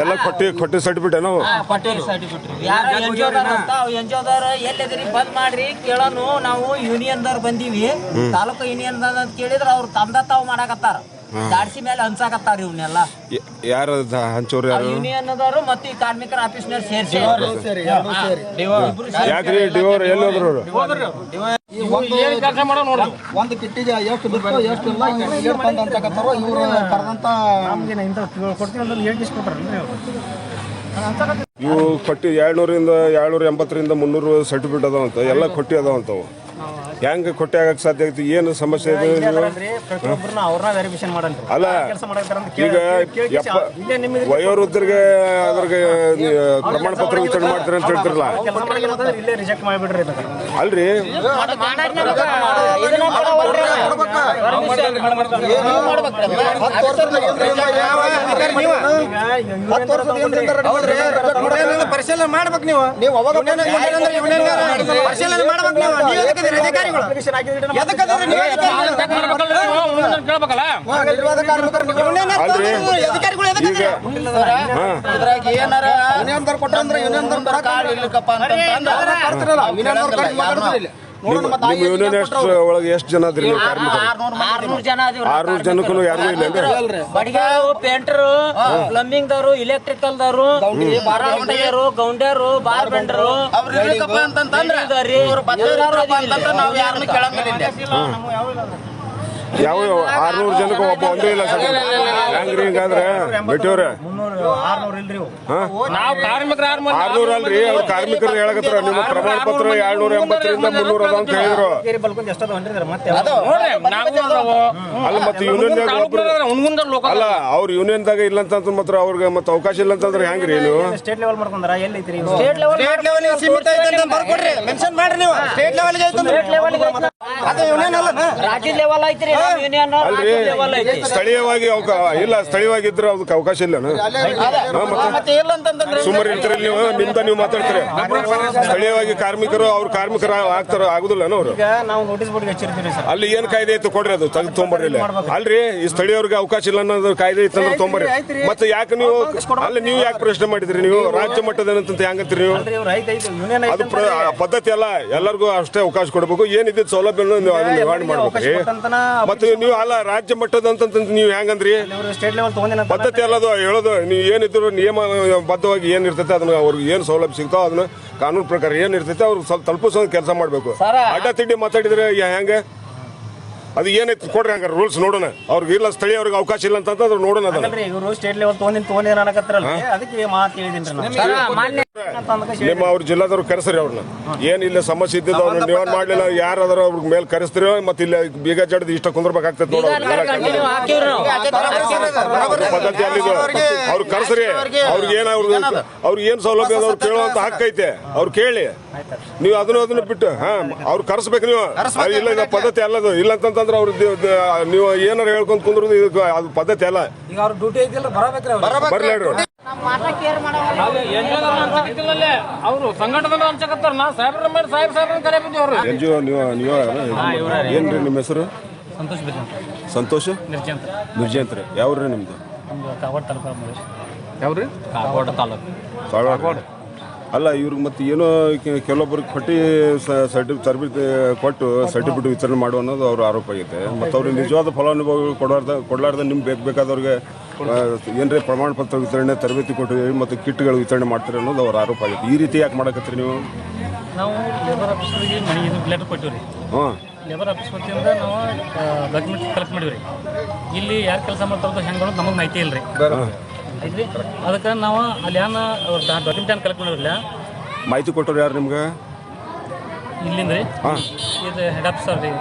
ಎಲ್ಲ ಕೊಟ್ಟಿ ಕೊಟ್ಟಿ ಸರ್ಟಿಫಿಕೇಟ್ ಏನೋ ಜಿ ಎಲ್ಲಿದ್ರಿ? ಬಂದ್ ಮಾಡ್ರಿ ಕೇಳೋನು. ನಾವು ಯೂನಿಯನ್ ದವ್ರ ಬಂದೀವಿ. ತಾಲೂಕು ಯೂನಿಯನ್ ಅಂತ ಕೇಳಿದ್ರ ಅವ್ರು ತಂದ ತಾವು ಮಾಡಾಕತ್ತಾರ. ದಾಡ್ಸಿ ಮೇಲೆ ಹಂಚಾಕತ್ತಾರ ಇವನ್ನೆಲ್ಲ ಯಾರು ಹಂಚೋರು ಯಾರು? ಯೂನಿಯನ್ ದವರು ಮತ್ತು ಈ ಕಾರ್ಮಿಕರ ಆಫೀಸ್ನವ್ರು ಸೇರಿಸಿ. ಯಾಕ್ರಿ ಡಿವೋರ್ ಎಲ್ಲಿ ಹೋದ್ರು ಅವ್ರು? ಕೆಲಸ ಮಾಡೋ ನೋಡ್ರಿ. ಒಂದು ಕಿಟ್ಟಿಗೆ ಎಷ್ಟು ಬಿಟ್ಟು ಎಷ್ಟು ಇಲ್ಲ ಎಷ್ಟು ತಂದು ಅಂತಕತ್ತಾರೋ ಇವ್ರು ಬರೆದಂತ ನಮ್ಗೆ ಇಂಥ ಕೊಡ್ತೀನಿ ಅಂದ್ರೆ ದಿವ್ಸ ಕೊಟ್ಟಾರಲ್ರಿ ಇವು ಕೊಟ್ಟಿ ಏಳ್ನೂರಿಂದ ಏಳ್ನೂರ ಎಂಬತ್ತರಿಂದ ಮುನ್ನೂರು ಸರ್ಟಿಫಿಕೇಟ್ ಅದಾವಂತ ಎಲ್ಲ ಕೊಟ್ಟಿ ಅದಾವಂತವು ಹೆಂಗೆ ಕೊಟ್ಟೆ ಆಗಕ್ಕೆ ಸಾಧ್ಯ ಐತಿ ಏನು ಸಮಸ್ಯೆ ಇದೆ? ಅಲ್ಲ ಕೆಲಸ ಮಾಡಕ್ತಾರ ಅಂತ ಈಗ ವಯೋವೃದ್ಧರಿಗೆ ಅದ್ರಿಗೆ ಪ್ರಮಾಣ ಪತ್ರ ವಿತರಣೆ ಮಾಡ್ತಾರೆ ಅಂತ ಹೇಳ್ತಿರಲ್ಲ? ಅಲ್ರಿ? ಪರಿಶೀಲನೆ ಮಾಡ್ಬೇಕು ನೀವು. ನೀವು ಪರಿಶೀಲನೆ ಮಾಡ್ಬೇಕು ನೀವು. ಅಧಿಕಾರಿಗಳು? ಕೇಳ್ಬೇಕಲ್ಲ ನೀವು ಯೂನಿಯನ್ ಈಗ ಇದ್ರಾಗ ಏನಾರ ಯೂನಿಯನ್ದವ್ರು ಕೊಟ್ಟಂದ್ರೆ ಯೂನಿಯನ್ದವ್ರು ಕೊಡಕ್ಕೆ ಕಾರ್ಡ್ ಇರ್ಲಿಕ್ಕಪ್ಪ ಅಂತಂದ್ರೆ ಕೊಡ್ತಿರಲ್ಲ ಯೂನಿಯನ್ದವ್ರು ಕರೆಕ್ಟ್ ಮಾತಾಡ್ತಾರೆ ಇಲ್ಲಿ. ನೋಡೋಣ ಮತ್ತೆ ನಿಮ್ಮ ಯೂನಿಯನ್ ಎಷ್ಟು ಒಳಗೆ ಎಷ್ಟು ಜನ ಅದ್ರಿ ನೀವು ಕಾರ್ಮಿಕರು? ಆರ್ನೂರು ಜನ ಅದೀವ್ರಿ ಆರ್ನೂರು ಜನಕ್ಕೂ ಯಾರಿಗೂ ಇಲ್ಲ ಬಡಿಗೆರು ಪೇಂಟರು ಪ್ಲಂಬಿಂಗ್ ದವರು ಎಲೆಕ್ಟ್ರಿಕಲ್ ದವರು ಬಾರಾಮಟಿಯರು ಗೌಂಡ್ಯರು ಬಾರ್ ಬೆಂಡರು ಅವ್ರು ಇರ್ಲಿಕ್ಕಪ್ಪ ಅಂತಂದ್ರೆ ಇವ್ರು ಬದ್ಧ ಇರ್ತಾರಪ್ಪ ಅಂತಂದ್ರೆ ನಾವು ಯಾರನ್ನು ಕೇಳಂಗಿಲ್ಲ ಯಾವ ಆರ್ನೂರು ಜನಕ್ಕೆ ಒಬ್ಬ ಒಂದೇ ಇಲ್ಲ ಸರ್. ಹೆಂಗ್ರಿ ಹಿಂಗಾದ್ರೆ ಬಿಟ್ಟವ್ರೆ ಆರ್ನೂರು ಅಲ್ರಿ ಅವ್ರು ಕಾರ್ಮಿಕರು ಹೇಳಕತ್ತಾರ ನಿಮ್ಮ ಪ್ರಮಾಣ ಪತ್ರ ಎರಡ್ನೂರ ಎಂಬತ್ತರಿಂದ ಮುನ್ನೂರ ಅದ ಅಂತ ಹೇಳಿದ್ರು. ಅಲ್ಲ ಮತ್ತೆ ಯೂನಿಯನ್ ಅಲ್ಲ ಅವ್ರ ಯೂನಿಯನ್ದಾಗ ಇಲ್ಲ ಅಂತಂದ್ರೆ ಮಾತ್ರ ಅವ್ರಿಗೆ ಮತ್ತೆ ಅವಕಾಶ ಇಲ್ಲ ಅಂತಂದ್ರೆ ಹೆಂಗ್ರಿ ನೀವು? ಸ್ಟೇಟ್ ಲೆವೆಲ್ ಮಾಡ್ಕೊಂಡ್ರ? ಎಲ್ಲಿ ಸ್ಟೇಟ್ ಲೆವೆಲ್ ಸೀಮಿತ ಐತೆ ಅಂತ ಬರ್ಕೊಡ್ರಿ. ಮೆನ್ಷನ್ ಮಾಡ್ರಿ ನೀವು. State level. ಅದು ಯೂನಿಯನ್ ಅಲ್ಲ. ರಾಜ್ಯ ಲೆವೆಲ್ ಐತ್ರಿ. ಯೂನಿಯನ್ ಅಲ್ರಿ. ಸ್ಥಳೀಯವಾಗಿ ಐತಿ. ಸ್ಥಳೀಯವಾಗಿ ಇದ್ರೆ ಇಲ್ಲ ಅದಕ್ಕೆ ಅವಕಾಶ ಇಲ್ಲ ಮತ್ತೆ ಇಲ್ಲ ಅಂತಂದ್ರೆ ಸುಮಾರು ಇರ್ತೀರಿ ನೀವು ನಿಮ್ದ ನೀವು ಮಾತಾಡ್ತೀರಿ. ಸ್ಥಳೀಯವಾಗಿ ಕಾರ್ಮಿಕರು ಅವ್ರ ಕಾರ್ಮಿಕರ ಆಗ್ತಾರ ಆಗುದಿಲ್ಲ ಅವರು. ಈಗ ನಾವು ನೋಟಿಸ್ ಬೋರ್ಡ್ಗೆ ಹಚ್ಚಿರ್ತೀವಿ ಸರ್. ಅಲ್ಲಿ ಏನ್ ಕಾಯ್ದೆ ಇತ್ತು ಕೊಡ್ರಿ ಅದು ತೆಗೆದು ತೊಂಬರ್ರಿ ಇಲ್ಲ. ಅಲ್ರಿ ಈ ಸ್ಥಳೀಯವ್ರಿಗೆ ಅವಕಾಶ ಇಲ್ಲ ಅನ್ನೋದು ಕಾಯ್ದೆ ಐತೆ ಅಂದ್ರೆ ತೊಗೊಂಬರ್ರಿ. ಮತ್ತೆ ಯಾಕೆ ನೀವು ಅಲ್ಲಿ ನೀವು ಯಾಕೆ ಪ್ರಶ್ನೆ ಮಾಡಿದ್ರಿ ನೀವು? ರಾಜ್ಯ ಮಟ್ಟದ ಏನಂತ ಹೆಂಗಂತೀರಿ ನೀವು? ಅದು ಪದ್ಧತಿ ಅಲ್ಲ ಎಲ್ಲರಿಗೂ ಅಷ್ಟೇ ಅವಕಾಶ ಕೊಡಬೇಕು. ಏನಿದ್ದು ಸೌಲಭ್ಯ ನಿರ್ವಹಣೆ ಮಾಡ್ಬೇಕ್ರಿ ಕೊಟ್ಟಂತನ ಮತ್ತೆ ನೀವು ಅಲ್ಲ ರಾಜ್ಯ ಮಟ್ಟದ ಅಂತಂತ ನೀವು ಹೆಂಗಂದ್ರಿ? ಪದ್ಧತಿ ಅಲ್ಲದು ಹೇಳೋದು. ನೀವು ಏನಿದ್ರು ನಿಯಮ ಬದ್ಧವಾಗಿ ಏನ್ ಇರ್ತೈತೆ ಅದನ್ನ ಅವ್ರಿಗೆ ಏನ್ ಸೌಲಭ್ಯ ಸಿಗ್ತಾವ ಅದನ್ನ ಕಾನೂನು ಪ್ರಕಾರ ಏನು ಇರ್ತೈತೆ ಅವ್ರಿಗೆ ಸ್ವಲ್ಪ ತಲುಪಿಸೋ ಕೆಲಸ ಮಾಡ್ಬೇಕು. ಅಡ್ಡ ತಿಡ್ಡಿ ಮಾತಾಡಿದ್ರೆ ಯ- ಹೆಂಗೆ? ಅದು ಏನೈತಿ ಕೊಡ್ರಿ ಹಂಗಾರೆ ರೂಲ್ಸ್ ನೋಡೋಣ. ಅವ್ರಿಗೆ ಇಲ್ಲ ಸ್ಥಳೀಯ ಅವ್ರಿಗೆ ಅವಕಾಶ ಇಲ್ಲ ಅಂತಂದ್ರೆ ನೋಡೋಣ ಅದನ್ನ. ಇವರು ಸ್ಟೇಟ್ ಲೆವೆಲ್ ತೊಗೊಂಡಿನ ತೊಗೊಂಡಿನ ಅನ್ನಕತ್ತಿರಲ್ಲ ಅದಕ್ಕೆ ಮಾತು ಹೇಳಿದ್ದೀನಿ ನಿಮ್ಮ ಅವ್ರ ಜಿಲ್ಲಾದವ್ರು ಕರೆಸ್ರಿ ಅವ್ರನ್ನ. ಏನ್ ಇಲ್ಲ ಸಮಸ್ಯೆ ಇದ್ದಿದ್ದು ಅವ್ರನ್ನ ನಿವಾರಣೆ ಮಾಡ್ಲಿಲ್ಲ ಯಾರಾದ್ರೂ ಅವ್ರಿಗೆ ಮೇಲೆ ಕರೆಸ್ತಿರ ಮತ್ತೆ ಇಲ್ಲಿ ಬೀಗ ಜಡ್ದು ಇಷ್ಟ ಕುಂದ್ರಬೇಕಾಗ್ತದೆ ನೋಡಿ ಪದ್ಧತಿ ಅಲ್ಲಿದ್ದು ಅವ್ರು ಕರೆಸ್ರಿ. ಅವ್ರಿಗೆ ಏನ್ ಅವ್ರಿಗೆ ಅವ್ರಿಗೆ ಏನ್ ಸೌಲಭ್ಯ ಅದ ಅವ್ರು ಕೇಳುವಂತ ಹಕ್ಕೈತೆ. ಅವ್ರು ಕೇಳಿ. ನೀವು ಅದನ್ನು ಅದನ್ನು ಬಿಟ್ಟು ಹಾ ಅವ್ರು ಕರೆಸ್ಬೇಕು ನೀವು. ಇಲ್ಲ ಇಲ್ಲ ಇದು ಪದ್ಧತಿ ಅಲ್ಲದು. ಇಲ್ಲ ಅಂತಂದ್ರೆ ಅವ್ರು ನೀವು ಏನಾರ ಹೇಳ್ಕೊಂತ ಕುಂದ್ರು ಇದು ಅದು ಪದ್ಧತಿ ಅಲ್ಲ. ಈಗ ಅವ್ರ ಡ್ಯೂಟಿ ಐತಿಲ್ಲ ಬರಬೇಕ್ರಿ ಬರ್ಲಿ ಹೇಳ್ರಿ ಅವರು. ಸಂಘಟನೆ ಅನ್ಸಕತ್ತಾರ ನಾ ಸಾಹೇಬ್ರ ಮೇಲೆ ಸಾಹೇಬ್ ಸಾಹೇಬ್ರ ಕರೆ ಬಂದಿವಿ ಅವ್ರು. ಎನ್ ಜಿ ಒ ನೀವು ನೀವು ಏನ್ರಿ ನಿಮ್ಮ ಹೆಸರು? ಸಂತೋಷ ಸಂತೋಷ್? ನಿರ್ಜಿ ಅಂತ ನಿರ್ಜಯಂತ್ರಿ ಯಾವ್ರಿ ನಿಮ್ದು? ಕಾಗವಾಡ ತಾಲೂಕು ಯಾವ್ರಿ ಕಾಗವಾಡ ತಾಲೂಕು. ಕಾರವಾರ ಅಲ್ಲ ಇವ್ರಿಗೆ ಮತ್ತೆ ಏನೋ ಕೆಲವೊಬ್ಬರಿಗೆ ಕೊಟ್ಟು ಸರ್ಟಿ ಸರ್ಬಿಟ್ ಕೊಟ್ಟು ಸರ್ಟಿಫಿಕೇಟ್ ವಿತರಣೆ ಮಾಡು ಅನ್ನೋದು ಅವ್ರ ಆರೋಪ ಆಗೈತೆ. ಮತ್ತು ಅವ್ರಿಗೆ ನಿಜವಾದ ಫಲಾನುಭವಿಗಳು ಕೊಡಾರ್ದ ಕೊಡಲಾರ್ದ ನಿಮ್ಗೆ ಬೇಕು ಬೇಕಾದವ್ರಿಗೆ ಏನರೇ ಪ್ರಮಾಣ ಪತ್ರ ವಿತರಣೆ ತರಬೇತಿ ಕೊಟ್ಟು ಮತ್ತು ಕಿಟ್ಗಳು ವಿತರಣೆ ಮಾಡ್ತೀರಿ ಅನ್ನೋದು ಅವ್ರ ಆರೋಪ ಆಗೈತೆ. ಈ ರೀತಿ ಯಾಕೆ ಮಾಡಕತ್ತೀರಿ ನೀವು? ನಾವು ಲೇಬರ್ ಆಫೀಸ್ಗೆ ಮನೆ ಲೆಟರ್ ಕೊಟ್ಟಿವಿ ರೀ ಹ್ಞೂ ಲೇಬರ್ ಆಫೀಸ್ ವತಿಯಿಂದ ನಾವು ಡಾಕ್ಯುಮೆಂಟ್ ಕಲೆಕ್ಟ್ ಮಾಡಿವಿ ರೀ ಇಲ್ಲಿ ಯಾರು ಕೆಲಸ ಮಾಡ್ತಾರೋ ಹೆಂಗೆ ನಮಗೆ ಮಾಹಿತಿ ಇಲ್ಲ ರೀ ಐತ್ರಿ. ಅದಕ್ಕೆ ನಾವು ಅಲ್ಲಿ ಏನ ಡಾಕ್ಯುಮೆಂಟ್ ಏನು ಕಲೆಕ್ಟ್ ಮಾಡಿರಲಿಲ್ಲ ಮಾಹಿತಿ ಕೊಟ್ಟರು ಯಾರು ನಿಮ್ಗೆ? ಇಲ್ಲಿಂದ ರೀ ಇದು ಹೆಡ್ ಆಫೀಸ್ ರೀ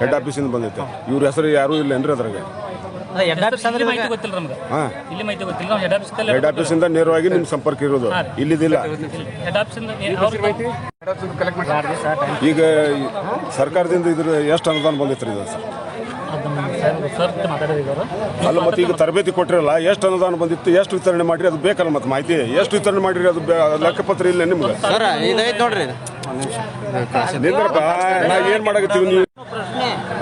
ಹೆಡ್ ಆಫೀಸಿಂದ ಬಂದೈತೆ. ಇವ್ರ ಹೆಸರು ಯಾರೂ ಇಲ್ಲ ಏನ್ರಿ ಅದ್ರಾಗ? ಅಂದ್ರೆ ಮಾಹಿತಿ ಗೊತ್ತಿಲ್ಲ ನಮ್ಗೆ. ಹಾಂ. ಇಲ್ಲಿ ಮಾಹಿತಿ ಗೊತ್ತಿಲ್ಲ. ನಾವು ಹೆಡ್ ಆಫೀಸ್ ಹೆಡ್ ಆಫೀಸಿಂದ ನೇರವಾಗಿ ನಿಮ್ಮ ಸಂಪರ್ಕ ಇರೋದು. ಇಲ್ಲಿದಿಲ್ಲ. ಹೆಡ್ ಆಫೀಸಿಂದ ಈಗ ಸರ್ಕಾರದಿಂದ ಇದ್ರ ಎಷ್ಟು ಅನುದಾನ ಬಂದೈತ್ರಿ ಇದು? ಸರ್ ಅದನ್ನ ಸರ್ ಸರ್ ಮಾತಾಡಿದ್ರು ಅವರು ಅಲ್ಲ ಮತ್ತೆ ಈಗ ತರಬೇತಿ ಕೊಟ್ಟಿರಲ್ಲ ಎಷ್ಟು ಅನುದಾನ ಬಂದಿತ್ತು ಎಷ್ಟು ವಿತರಣೆ ಮಾಡಿರಿ ಅದು ಬೇಕಲ್ಲ ಮತ್ತೆ ಮಾಹಿತಿ? ಎಷ್ಟು ವಿತರಣೆ ಮಾಡಿರಿ ಅದು ಬೇ- ಲೆಕ್ಕಪತ್ರ ಇಲ್ಲ ನಿಮ್ಗೆ? ಸರ್ ಇದೈತ್ ನೋಡ್ರಿ ನಿಂದ್ರಪ್ಪ ನಾ ಏನ್ ಮಾಡಕತ್ತೀವಿ ನೀವು?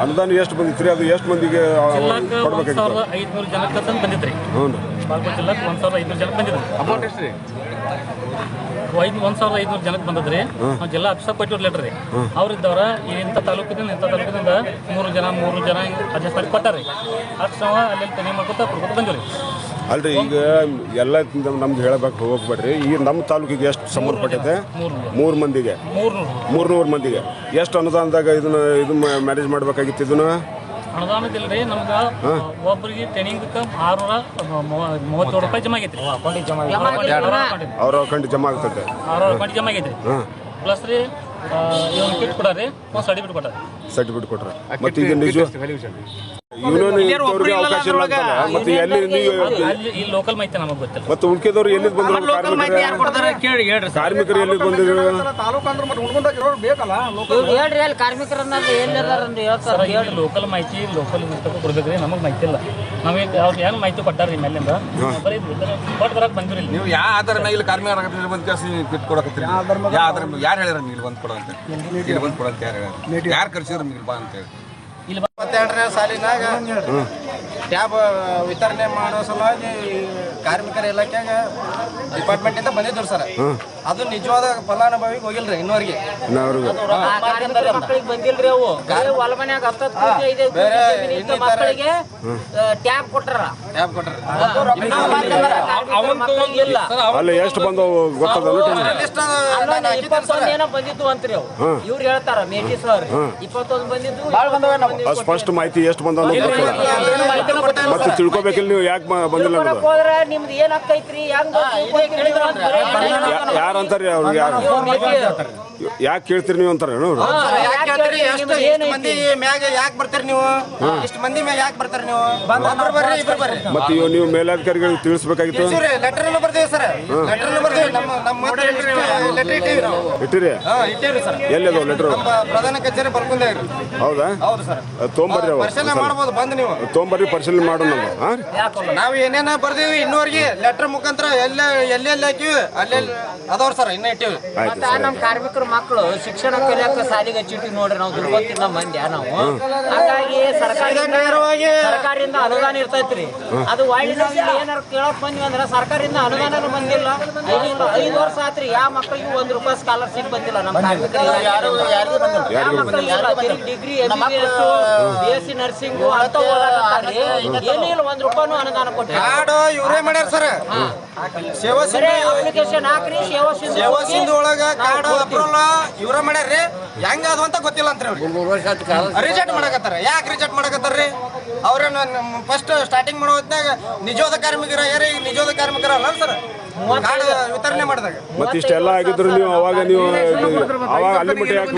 ಅನುದಾನ ಎಷ್ಟು ಬಂದಿತ್ರಿ? ಅದು ಎಷ್ಟು ಮಂದಿಗೆ ಕೊಡ್ಬೇಕಾಗಿತ್ತು? ಸಾವಿರದ ಐದುನೂರು ಜನಕ್ಕೆ ತಂದು ಬಂದಿದ್ರಿ ಹ್ಞೂ. ಬಾಗಲಕೋಟೆ ಜಿಲ್ಲಾಕ್ಕೆ ಒಂದು ಸಾವಿರದ ಐದುನೂರು ಜನಕ್ಕೆ ಬಂದಿದ್ರಿ. ಅಮೌಂಟ್ ಎಷ್ಟು ರೀ ಐದು ಒಂದು ಸಾವಿರದ ಐದುನೂರು ಜನಕ್ಕೆ ಬಂದದ್ರಿ. ನಾವು ಜಿಲ್ಲಾ ಆಫೀಸರ್ ಕೊಟ್ಟಿವ್ರು ಲೆಟ್ರ್ ರೀ ಅವ್ರಿದ್ದವ್ರ ಇಂಥ ತಾಲೂಕಿನಿಂದ ಇಂಥ ತಾಲೂಕಿನಿಂದ ಮೂರು ಜನ ಮೂರು ಜನ ಅಡ್ಜಸ್ಟ್ ಮಾಡಿ ಕೊಟ್ಟಾರಿ ಅಷ್ಟು ನಾವು ಅಲ್ಲಿ ತೆನೆ ಮಾಡ್ಕೊತ ಕೊಡ್ಕೊತ ಬಂದಿವ್ರಿ ಅಲ್ರಿ ಈಗ ಎಲ್ಲ ನಮ್ದು ಹೇಳಬೇಕು ಹೋಗ್ಬೇಡ್ರಿ. ಈಗ ನಮ್ಮ ತಾಲೂಕಿಗೆ ಎಷ್ಟು ಸಂಬಂಧಪಟ್ಟೈತೆ ಮೂರು ಮಂದಿಗೆ. ಮೂರ್ನೂರು. ಮಂದಿಗೆ. ಎಷ್ಟು ಅನುದಾನದಾಗ ಇದನ್ನ ಇದು ಮ್ಯಾನೇಜ್ ಮಾಡ್ಬೇಕಾಗಿತ್ತು ಇದನ್ನ? ಅನುದಾನದಿಲ್ಲ ರೀ ನಮ್ಗೆ ಒಬ್ಬರಿಗೆ ಟ್ರೈನಿಂಗ್ ಆರುನೂರ ಮೂವತ್ತೇಳು ರೂಪಾಯಿ ಜಮಾ ಆಗೈತ್ರಿ. ಅವ್ರ ಕಂಡು ಜಮಾ ಆಗ್ತೈತೆ. ಆರುನೂರು ರೂಪಾಯಿ ಜಮಾ ಆಗೈತ್ರಿ. ಪ್ಲಸ್ ರೀ ಇವನ್ ಕಿಟ್ ಕೊಡ್ರಿ ಒಂದು ಸರ್ಟಿಫಿಕೇಟ್ ಕೊಟ್ಟಾರಿ ಸರ್ಟಿಫಿಕೇಟ್ ಕೊಟ್ರೆ. ಮತ್ತೆ ಈಗ ನಿಜ ಇವನು ಇದ್ದವ್ರಿಗೆ ಅವಕಾಶ ಇಲ್ಲ ಅಂತಲ್ಲ ಮತ್ತೆ ಎಲ್ಲಿ ನೀವು ಲೋಕಲ್ ಮಾಹಿತಿ ನಮಗೆ ಗೊತ್ತಿಲ್ಲ. ಮತ್ತೆ ಉಳ್ಕೆದವ್ರು ಎಲ್ಲಿದ್ ಬಂದ್ರು ಕಾರ್ಮಿಕರು? ಕೇಳಿ ಹೇಳ್ರಿ ಕಾರ್ಮಿಕರು ಎಲ್ಲಿದ್ ಬಂದಿದ್ರು? ತಾಲೂಕು ಅಂದ್ರೆ ಮತ್ತೆ ಹುಡ್ಕೊಂಡಾಗ ಇರೋರು ಬೇಕಲ್ಲ ಇವ್ರು ಹೇಳ್ರಿ ಅಲ್ಲಿ ಕಾರ್ಮಿಕರನ್ನ ಎಲ್ಲಿದಾರಂತ ಹೇಳ್ತಾರ ಸರ್ ಹೇಳಿ ಲೋಕಲ್ ಮಾಹಿತಿ ಲೋಕಲ್ ಕೊಡ್ಬೇಕ್ರಿ ನಮಗೆ ಮಾಹಿತಿ ಇಲ್ಲ. ನಮಗೆ ಅವ್ರು ಏನು ಮಾಹಿತಿ ಕೊಟ್ಟಾರ್ರಿ ಮೇಲಿಂದ ಬರೀ ಕೊಟ್ಟು ಬರಕ್ಕೆ ಬಂದಿರಿ ಇಲ್ಲಿ. ನೀವು ಯಾವ ಆಧಾರ ಇಲ್ಲಿ ಕಾರ್ಮಿಕರ ಇಲ್ಲಿ ಬಂದು ಕೆಲಸ ಕಿಟ್ ಕೊಡಕತ್ತೀರಿ. ಯಾವ ಆಧಾರ ಯಾರು ಹೇಳ್ಯಾರ ನೀವು ಇಲ್ಲಿ ಬಂದು ಕೊಡ ಅಂತ ಇಲ್ಲಿ ಬಂದು ಕೊಡ ಅಂತ ಯಾರು ಹೇಳ್ಯಾರ? ಯಾರು ಕರ್ಸಿದ್ರು ಇಲ್ಲಿ ಬಾ ಅಂತ ಹೇಳಿ. ಇಪ್ಪತ್ತೆರಡನೇ ಸಾಲಿನಾಗ ಟ್ಯಾಬ್ ವಿತರಣೆ ಮಾಡೋ ಸಲುವಾಗಿ ಕಾರ್ಮಿಕರ ಇಲಾಖೆಗ ಡಿಪಾರ್ಟ್ಮೆಂಟ್ ಇಂದ ಬಂದಿದ್ರು ಸರ್. ಅದು ನಿಜವಾದ ಫಲಾನುಭವಿಗೆ ಹೋಗಿಲ್ರಿ ಇನ್ನೋರಿಗೆ ಬಂದಿಲ್ರಿ ಅವು. ಹೊಲ ಮನ್ಯಾಗ ಬೇರೆ ಮಕ್ಕಳಿಗೆ ಟ್ಯಾಬ್ ಕೊಟ್ಟಾರ ಟ್ಯಾಬ್ ಕೊಟ್ಟರ ಅಲ್ಲ ಎಷ್ಟು ಬಂದವು ಗೊತ್ತದಲ್ಲ ಏನೋ ಬಂದಿತ್ತು ಅಂತ್ರಿ ಅವು. ಇವ್ರು ಹೇಳ್ತಾರ ಮೇಟಿ ಸರ್ ಇಪ್ಪತ್ತೊಂದು ಬಂದಿದ್ದು ಸ್ಪಷ್ಟ ಮಾಹಿತಿ ಎಷ್ಟು ಬಂದ ಮತ್ತೆ ತಿಳ್ಕೊಬೇಕಿಲ್ಲ ನೀವು ಯಾಕೆ ಬಂದಿಲ್ಲ ಅನ್ನೋದು. ಏನ್ ಯಾರು ಅಂತಾರೆ ಅವ್ರಿಗೆ ಯಾರು ಯಾಕೆ ಕೇಳ್ತೀರಿ? ನೀವು ಅಂತಾರೆ ಅವ್ರು? ಯಾಕೆ ಕೇಳ್ತೀರಿ? ಎಷ್ಟು ಎಷ್ಟು ಮಂದಿ ಮ್ಯಾಗ ಯಾಕೆ ಬರ್ತೀರಿ ನೀವು? ಇಷ್ಟು ಮಂದಿ ಮ್ಯಾಗ ಯಾಕೆ ಬರ್ತೀರಿ ನೀವು? ಒಬ್ರು ಬರ್ರಿ ಬರ್ರಿ. ಮತ್ತೆ ಇವ್ ನೀವು ಮೇಲಾಧಿಕಾರಿಗಳಿಗೆ ತಿಳಿಸ್ಬೇಕಾಗಿತ್ತು? ಇಟ್ಟಿರಿ ಎಲ್ಲಿ ಅದಾವ ಲೆಟರ್ ಬರ್ತೀವಿ. ನಮ್ಮ ನಮ್ಮ ಲೆಟರ್ ಇಟ್ಟಿವಿ ನಾವು. ಇಟ್ಟಿರಿ? ಹಾ ಇಟ್ಟಿವ್ರಿ ಸರ್. ಎಲ್ಲಿದಾವ ಲೆಟ್ರು ಪ್ರಧಾನ ಕಚೇರಿ ಹೌದಾ? ಅವ. ಪರಿಶೀಲನೆ ಮಾಡ್ಬೋದು ಬಂದು ನೀವು. ತೊಗೊಂಬರ್ರಿ ಪರಿಶೀಲನೆ ಮಾಡೋಣ ಹಾಂ? ನಾವು ಏನೇನ ಬರ್ದೀವಿ ಇನ್ನೂವರೆಗೆ ಲೆಟರ್ ಮುಖಾಂತರ ಎಲ್ಲ ಎಲ್ಲೆಲ್ಲಿ ಹಾಕಿವಿ ಅಲ್ಲೆಲ್ಲಿ ಅದಾವ್ರಿ ಸರ್ ಇನ್ನ ಇಟ್ಟಿವಿ. ಮತ್ತ ನಮ್ಮ ಕಾರ್ಮಿಕರ ಮಕ್ಕಳು ಶಿಕ್ಷಣ ಕಲಿಯಾಕ ಸಾಲಿಗೆ ಚೀಟಿ ನೋಡ್ರಿ ನಾವು ದುರ್ಬತ್ತಿನ ಮಂದ್ಯ ನಾವು. ಹಾಗಾಗಿ ಸರ್ಕಾರದ ನೇರವಾಗಿ ಸರ್ಕಾರದಿಂದ ಅನುದಾನ ಇರ್ತೈತ್ರಿ. ಅದು ಒಳ್ಳೆ ಏನಾರ ಕೇಳಕ್ ಬಂದ್ವಿ ಅಂದ್ರೆ ಸರ್ಕಾರದಿಂದ ಅನುದಾನ ಬಂದಿಲ್ಲ. ಐದು ಐದು ವರ್ಷ ಆತ್ರಿ ಯಾವ ಮಕ್ಕಳಿಗೂ ಒಂದ್ ರೂಪಾಯಿ ಸ್ಕಾಲರ್ಶಿಪ್ ಬಂದಿಲ್ಲ ನಮ್ಮ ಕಾರ್ಮಿಕರಿಗೆ. Degree M B S C nursing ಅಂತ ಏನಿಲ್ಲ ಒಂದ್ ರೂಪಾಯಿನೂ ಅನುದಾನ ಇವರೇ ಮಾಡ್ಯಾರ ಸರ್. ಸೇವಾ ಅಪ್ಲಿಕೇಶನ್ ಹಾಕ್ರಿ ಸೇವಾ ಸಿಂಧು ಸೇವಾ ಹೋಗಿ ಸಿಂಧು ಒಳಗ ಕಾರ್ಡ್ ಅಪ್ರೂವಲ್ ಇವ್ರ ಮಾಡ್ಯಾರ್ರಿ ಹೆಂಗ ಅದು ಅಂತ ಗೊತ್ತಿಲ್ಲ ಅಂತಾರೆ ಅವ್ರಿಗೆ. ರಿಜೆಕ್ಟ್ ಮಾಡಕತ್ತಾರ. ಯಾಕೆ ರಿಜೆಕ್ಟ್ ಮಾಡಕತ್ತಾರ್ರಿ ಅವ್ರೇನು ಫಸ್ಟ್ ಸ್ಟಾರ್ಟಿಂಗ್ ಮಾಡೋ ಹೊತ್ನಾಗ ನಿಜವಾದ ಕಾರ್ಮಿಕರ ಯಾರೇ ಈಗ ನಿಜವಾದ ಕಾರ್ಮಿಕರ ಅಲ್ಲ ಸರ್? ಕಾರ್ಡ್ ವಿತರಣೆ ಮಾಡಿದಾಗ. ಮತ್ತೆ ಇಷ್ಟೆಲ್ಲ ಆಗಿದ್ರು ನೀವು ಅವಾಗ ನೀವು ಅವಾಗ ಅಲ್ಲಿ ಮಟ್ಟ ಯಾಕೆ